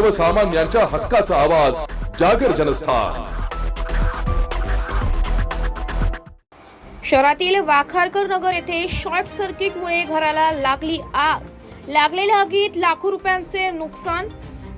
सर्वसामान्यांच्या हक्काचा आवाज जागर जनस्थान. शहरातील वाखारकर नगर येथे शॉर्ट सर्किटमुळे घराला लागली आग. लागलेल्या आगीत लाखो रुपयांचे नुकसान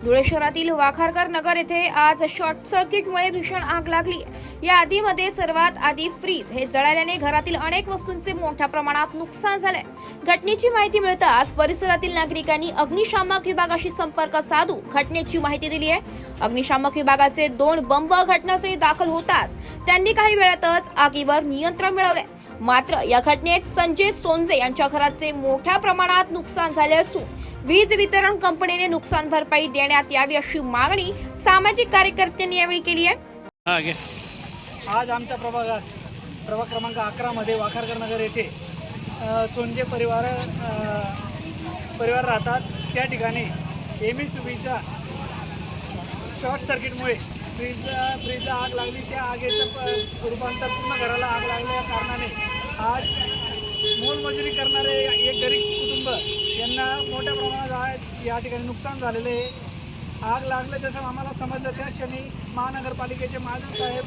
धुळे शहरातील वाखारकर नगर येथे आज शॉर्ट सर्किटमुळे भीषण आग लागली. या आधीमध्ये सर्वात आधी फ्रीज हे जळाल्याने घरातील अनेक वस्तूंचे मोठ्या प्रमाणात नुकसान झाले. घटनेची माहिती मिळताच परिसरातील नागरिकांनी अग्निशामक विभागाशी संपर्क साधू घटनेची माहिती दिली आहे अग्निशामक विभागाचे दोन बंब घटनास्थळी दाखल होताच त्यांनी काही वेळातच आगीवर नियंत्रण मिळवले. मात्र या घटनेत संजय सोनजे यांच्या घराचे मोठ्या प्रमाणात नुकसान झाले असून वीज वितरण कंपनीने नुकसान भरपाई देण्यात यावी अशी मागणी सामाजिक कार्यकर्त्यांनी यावेळी केली आहे. आज आमच्या प्रभागात प्रभाग क्रमांक अकरामध्ये वाखारकर नगर येथे सोनजे परिवार परिवार राहतात. त्या ठिकाणी एम एस बीचा शॉर्ट सर्किटमुळे फ्रीज फ्रीजला आग लागली. त्या आगीचं प- रूपांतर पूर्ण घराला आग लागल्या कारणाने आज मोलमजुरी करणारे एक गरीब कुटुंब यांना मोठ्या प्रमाणात आज या ठिकाणी नुकसान झालेलं आहे. आग लागलं जसं आम्हाला समजलं त्या क्षणी महानगरपालिकेचे महाजन साहेब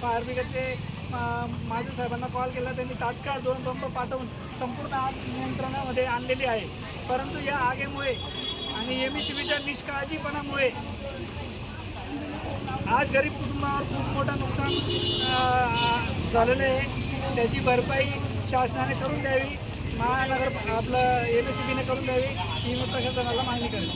फायर ब्रिगेडचे महाजन साहेबांना कॉल केला. त्यांनी तात्काळ दोन पंप पाठवून संपूर्ण आग नियंत्रणामध्ये आणलेली आहे. परंतु या आगेमुळे आणि एम ई सी बीच्या निष्काळजीपणामुळे आज गरीब कुटुंबावर खूप मोठं नुकसान झालेलं आहे. त्याची भरपाई शासनाने करून द्यावी. महानगर आपलं एम एस सी बीने करून द्यावी ही प्रशासनाला मागणी करेल.